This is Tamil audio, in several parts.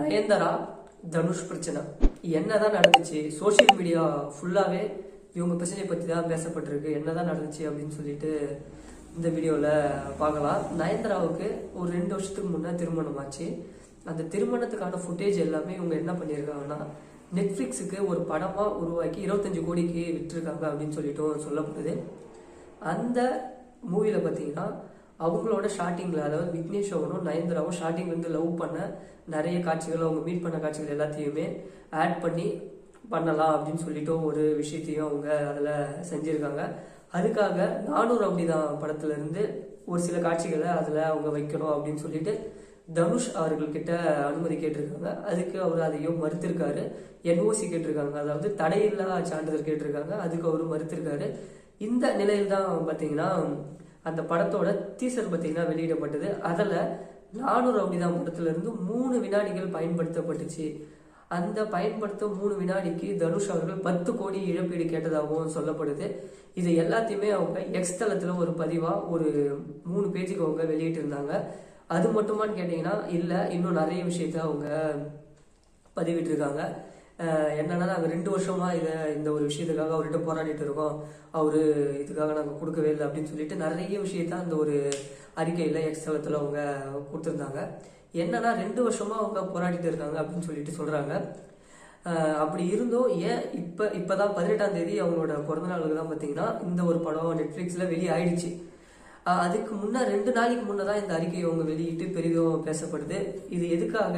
நயன்தாரா தனுஷ் பிரச்சனை. என்னதான் நடந்துச்சு? சோஷியல் மீடியா ஃபுல்லாவே இவங்க பிரச்சனையை பத்தி தான் பேசப்பட்டிருக்கு. என்னதான் நடந்துச்சு அப்படின்னு சொல்லிட்டு இந்த வீடியோல பார்க்கலாம். நயன்தாராவுக்கு ஒரு ரெண்டு வருஷத்துக்கு முன்னே திருமணம் ஆச்சு. அந்த திருமணத்துக்கான ஃபுட்டேஜ் எல்லாமே இவங்க என்ன பண்ணியிருக்காங்கன்னா நெட்ஃப்ளிக்ஸுக்கு ஒரு படமா உருவாக்கி இருபத்தஞ்சு கோடிக்கு விட்டுருக்காங்க அப்படின்னு சொல்லிட்டும் சொல்லப்படுது. அந்த மூவியில பார்த்தீங்கன்னா அவங்களோட ஸ்டார்டிங்கில் அதாவது விக்னேஷ் அவனும் நயன்தராவும் ஸ்டார்டிங்ல வந்து லவ் பண்ண நிறைய காட்சிகள் அவங்க மீட் பண்ண காட்சிகள் எல்லாத்தையுமே ஆட் பண்ணி பண்ணலாம் அப்படின்னு சொல்லிட்டு ஒரு விஷயத்தையும் அவங்க அதில் செஞ்சுருக்காங்க. அதுக்காக நானூறு அப்படிதான் படத்துலேருந்து ஒரு சில காட்சிகளை அதில் அவங்க வைக்கணும் அப்படின்னு சொல்லிட்டு தனுஷ் அவர்கள்கிட்ட அனுமதி கேட்டிருக்காங்க. அதுக்கு அவர் அதையும் மறுத்திருக்காரு. என்ஓசி கேட்டிருக்காங்க. அதாவது தடையில்லா சான்றிதழ் கேட்டிருக்காங்க. அதுக்கு அவர் மறுத்திருக்காரு. இந்த நிலையில் தான் பார்த்தீங்கன்னா அந்த படத்தோட டீசர் பார்த்தீங்கன்னா வெளியிடப்பட்டது. அதில் நானூறு அப்படிதான் படத்துலேருந்து மூணு வினாடிகள் பயன்படுத்தப்பட்டுச்சு. அந்த பயன்படுத்த மூணு வினாடிக்கு தனுஷ் அவர்கள் பத்து கோடி இழப்பீடு கேட்டதாகவும் சொல்லப்படுது. இது எல்லாத்தையுமே அவங்க எக்ஸ் தளத்தில் ஒரு பதிவாக ஒரு மூணு பேஜுக்கு அவங்க வெளியிட்டு இருந்தாங்க அது மட்டுமான்னு கேட்டிங்கன்னா இல்லை இன்னும் நிறைய விஷயத்த அவங்க பதிவிட்டிருக்காங்க. என்னன்னா நாங்கள் ரெண்டு வருஷமா இதை இந்த ஒரு விஷயத்துக்காக அவர்கிட்ட போராடிட்டு இருக்கோம். அவரு இதுக்காக நாங்கள் கொடுக்கவே இல்லை அப்படின்னு சொல்லிட்டு நிறைய விஷயத்த அந்த ஒரு அறிக்கையில் எக்ஸ்தலத்தில் அவங்க கொடுத்துருந்தாங்க. என்னன்னா ரெண்டு வருஷமா அவங்க போராடிட்டு இருக்காங்க அப்படின்னு சொல்லிட்டு சொல்றாங்க. அப்படி இருந்தும் ஏன் இப்போ இப்போதான் பதினெட்டாம் தேதி அவங்களோட பிறந்த நாளுக்கு தான் பார்த்தீங்கன்னா இந்த ஒரு படம் நெட்ஃப்ளிக்ஸில் வெளியாயிடுச்சு. அதுக்கு முன்னே ரெண்டு நாளைக்கு முன்னே தான் இந்த அறிக்கையை அவங்க வெளியிட்டு பெரிதும் பேசப்படுது. இது எதுக்காக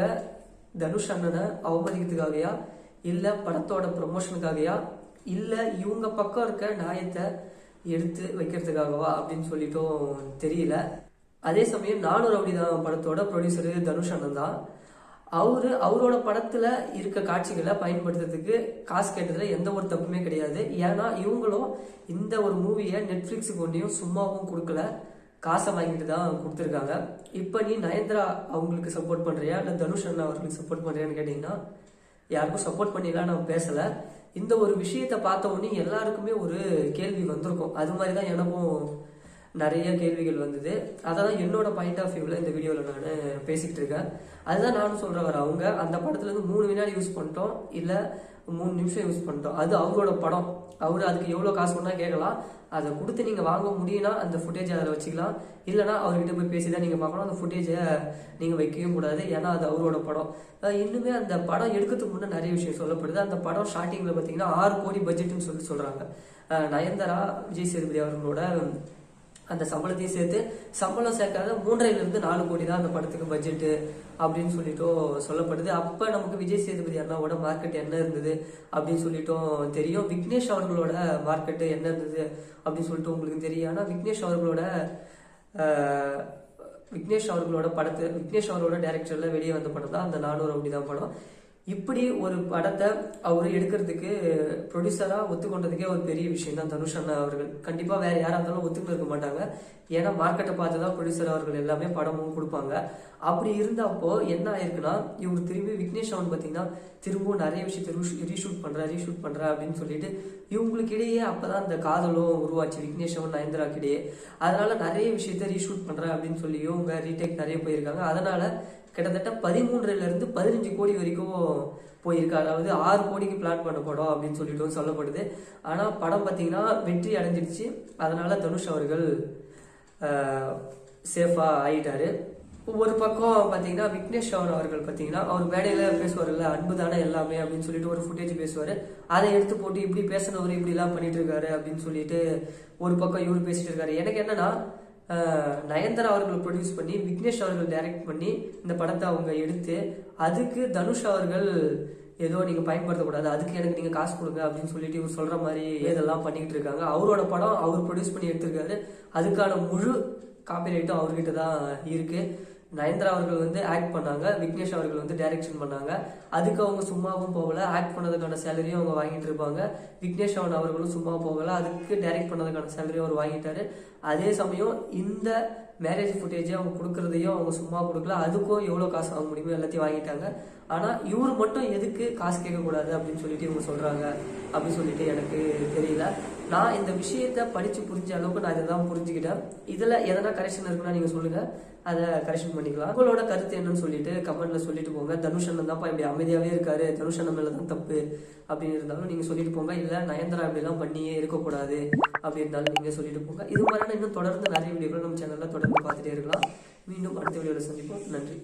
தனுஷ் அண்ணனை அவமதிக்கிறதுக்காகயா இல்லை படத்தோட ப்ரமோஷனுக்காகயா இல்லை இவங்க பக்கம் இருக்க நியாயத்தை எடுத்து வைக்கிறதுக்காகவா அப்படின்னு சொல்லிட்டும் தெரியல. அதே சமயம் நானூறு அப்படிதான் படத்தோட ப்ரொடியூசரு தனுஷ் அண்ணன் தான். அவரு அவரோட படத்துல இருக்க காட்சிகளை பயன்படுத்துறதுக்கு காசு கேட்டதுல எந்த ஒரு தப்புமே கிடையாது. ஏன்னா இவங்களும் இந்த ஒரு மூவியை நெட்ஃபிளிக்ஸுக்கு ஒன்றையும் சும்மாவும் கொடுக்கல. காசை வாங்கிட்டு தான் கொடுத்துருக்காங்க. இப்போ நீ நயன்தரா அவங்களுக்கு சப்போர்ட் பண்ணுறியா இல்லை தனுஷ் அண்ணா அவர்களுக்கு சப்போர்ட் பண்ணுறியான்னு கேட்டிங்கன்னா யாருக்கும் சப்போர்ட் பண்ணிலாம் நான் பேசல. இந்த ஒரு விஷயத்தை பார்த்த உடனே எல்லாருக்குமே ஒரு கேள்வி வந்திருக்கும். அது மாதிரி தான் எனக்கும் நிறைய கேள்விகள் வந்தது. அதான் என்னோட பாயிண்ட் ஆஃப் வியூவில் இந்த வீடியோவில் நான் பேசிக்கிட்டு இருக்கேன். அதுதான் நானும் சொல்கிற வர அவங்க அந்த படத்துல இருந்து மூணு வினாடி யூஸ் பண்ணிட்டோம். இல்லை மூணு நிமிஷம் யூஸ் பண்ணிட்டோம். அது அவரோட படம். அவர் அதுக்கு எவ்வளோ காசு பண்ணால் கேட்கலாம். அதை கொடுத்து நீங்கள் வாங்க முடியும்னா அந்த ஃபுட்டேஜ் அதில் வச்சுக்கலாம். இல்லைனா அவர்கிட்ட போய் பேசி தான் நீங்கள் பார்க்கணும். அந்த ஃபுட்டேஜை நீங்கள் வைக்கவும் கூடாது. ஏன்னா அது அவரோட படம். இன்னுமே அந்த படம் எடுக்கிறதுக்கு முன்னே நிறைய விஷயம் சொல்லப்படுது. அந்த படம் ஸ்டார்டிங்கில் பார்த்தீங்கன்னா ஆறு கோடி பட்ஜெட்னு சொல்லி சொல்கிறாங்க நயன்தாரா விஜய் சேதுபதி அவர்களோட அந்த சம்பளத்தையும் சேர்த்து சம்பளம் சேர்க்காத மூன்றரைல இருந்து நாலு கோடி தான் அந்த படத்துக்கு பட்ஜெட்டு அப்படின்னு சொல்லிட்டும் சொல்லப்படுது. அப்ப நமக்கு விஜய் சேதுபதி அண்ணாவோட மார்க்கெட் என்ன இருந்தது அப்படின்னு சொல்லிட்டும் தெரியும். விக்னேஷ் அவர்களோட மார்க்கெட்டு என்ன இருந்தது அப்படின்னு சொல்லிட்டு உங்களுக்கு தெரியும். ஆனால் விக்னேஷ் அவர்களோட விக்னேஷ் அவர்களோட படத்தை விக்னேஷ் அவர்களோட டைரக்டர்ல வெளியே வந்த படம் தான் அந்த நானூறு அப்படி தான் படம். இப்படி ஒரு படத்தை அவர் எடுக்கிறதுக்கு ப்ரொடியூசரா ஒத்துக்கொண்டதுக்கே ஒரு பெரிய விஷயம் தான் தனுஷ் அண்ணா அவர்கள். கண்டிப்பா வேற யாரா இருந்தாலும் ஒத்துக்கிட்டு இருக்க மாட்டாங்க. ஏன்னா மார்க்கெட்டை பார்த்து தான் ப்ரொடியூசர் அவர்கள் எல்லாமே படமும் கொடுப்பாங்க. அப்படி இருந்தப்போ என்ன ஆயிருக்குன்னா இவர் திரும்பி விக்னேஷ் அவன் பார்த்தீங்கன்னா திரும்பவும் நிறைய விஷயத்தை ரீஷூட் பண்ற ரீஷூட் பண்ற அப்படின்னு சொல்லிட்டு இவங்களுக்கு இடையே அப்பதான் அந்த காதலும் உருவாச்சு. விக்னேஷ் அவன் நயன்தராக்கு இடையே அதனால நிறைய விஷயத்த ரீஷூட் பண்ற அப்படின்னு சொல்லி இவங்க ரீடேக் நிறைய போயிருக்காங்க. அதனால கிட்டத்தட்ட பதிமூன்றுல இருந்து பதினஞ்சு கோடி வரைக்கும் போயிருக்கு. அதாவது ஆறு கோடிக்கு பிளான் பண்ண படம் அப்படின்னு சொல்லிட்டு சொல்லப்படுது. ஆனா படம் பார்த்தீங்கன்னா வெற்றி அடைஞ்சிடுச்சு. அதனால தனுஷ் அவர்கள் சேஃபா ஆயிட்டாரு. ஒரு பக்கம் பார்த்தீங்கன்னா விக்னேஷ் சவன் அவர்கள் பார்த்தீங்கன்னா அவர் மேடையில பேசுவார்ல அன்பு தானே எல்லாமே அப்படின்னு சொல்லிட்டு ஒரு ஃபுட்டேஜ் பேசுவாரு. அதை எடுத்து போட்டு இப்படி பேசினவர் இப்படி எல்லாம் பண்ணிட்டு இருக்காரு அப்படின்னு சொல்லிட்டு ஒரு பக்கம் இவர் பேசிட்டு இருக்காரு. எனக்கு என்னன்னா நயன்தாரா அவர்கள் ப்ரொடியூஸ் பண்ணி விக்னேஷ் அவர்கள் டைரக்ட் பண்ணி இந்த படத்தை அவங்க எடுத்து அதுக்கு தனுஷ் அவர்கள் ஏதோ நீங்க பயன்படுத்தக்கூடாது அதுக்கு எனக்கு நீங்க காசு கொடுங்க அப்படின்னு சொல்லிட்டு இவர் சொல்ற மாதிரி இதெல்லாம் பண்ணிக்கிட்டு இருக்காங்க. அவரோட படம் அவர் ப்ரொடியூஸ் பண்ணி எடுத்திருக்காரு. அதுக்கான முழு காப்பிரைட்டும் அவர்கிட்ட தான் இருக்கு. நயன்தரா அவர்கள் வந்து ஆக்ட் பண்ணாங்க. விக்னேஷ் அவர்கள் வந்து டைரக்ஷன் பண்ணாங்க. அதுக்கு அவங்க சும்மாவும் போகல. ஆக்ட் பண்ணதுக்கான சேலரியும் அவங்க வாங்கிட்டு இருப்பாங்க. விக்னேஷ் அவன் அவர்களும் சும்மா போகல. அதுக்கு டைரக்ட் பண்ணதுக்கான சேலரியும் அவர் வாங்கிட்டாரு. அதே சமயம் இந்த மேரேஜ் ஃபுட்டேஜ் அவங்க கொடுக்குறதையும் அவங்க சும்மா கொடுக்கல. அதுக்கும் எவ்வளோ காசு வாங்க முடியுமோ எல்லாத்தையும் வாங்கிட்டாங்க. ஆனால் இவர் மட்டும் எதுக்கு காசு கேட்கக்கூடாது அப்படின்னு சொல்லிட்டு இவங்க சொல்கிறாங்க அப்படின்னு சொல்லிட்டு எனக்கு தெரியல. நான் இந்த விஷயத்த படித்து புரிஞ்ச அளவுக்கு நான் இதை தான் புரிஞ்சுக்கிட்டேன். இதில் எதனா கரெக்ஷன் இருக்குன்னா நீங்கள் சொல்லுங்கள் அதை கரெக்ஷன் பண்ணிக்கலாம். உங்களோட கருத்து என்னன்னு சொல்லிட்டு கமெண்ட்ல சொல்லிட்டு போங்க. தனுஷ் அண்ணன் தான்ப்பா இப்படி அமைதியாகவே இருக்காரு. தனுஷ் அண்ணன் மேலே தான் தப்பு அப்படின்னு இருந்தாலும் நீங்கள் சொல்லிட்டு போங்க. இல்லை நயன்தரா இப்படிலாம் பண்ணியே இருக்கக்கூடாது அப்படி இருந்தாலும் நீங்கள் சொல்லிட்டு போங்க. இது மாதிரியான இன்னும் தொடர்ந்து நிறைய வீடியோக்கள் நம்ம சேனலில் தொடர்ந்து பார்த்துட்டே இருக்கலாம். மீண்டும் அடுத்த வீடியோவில் சந்திப்போம். நன்றி.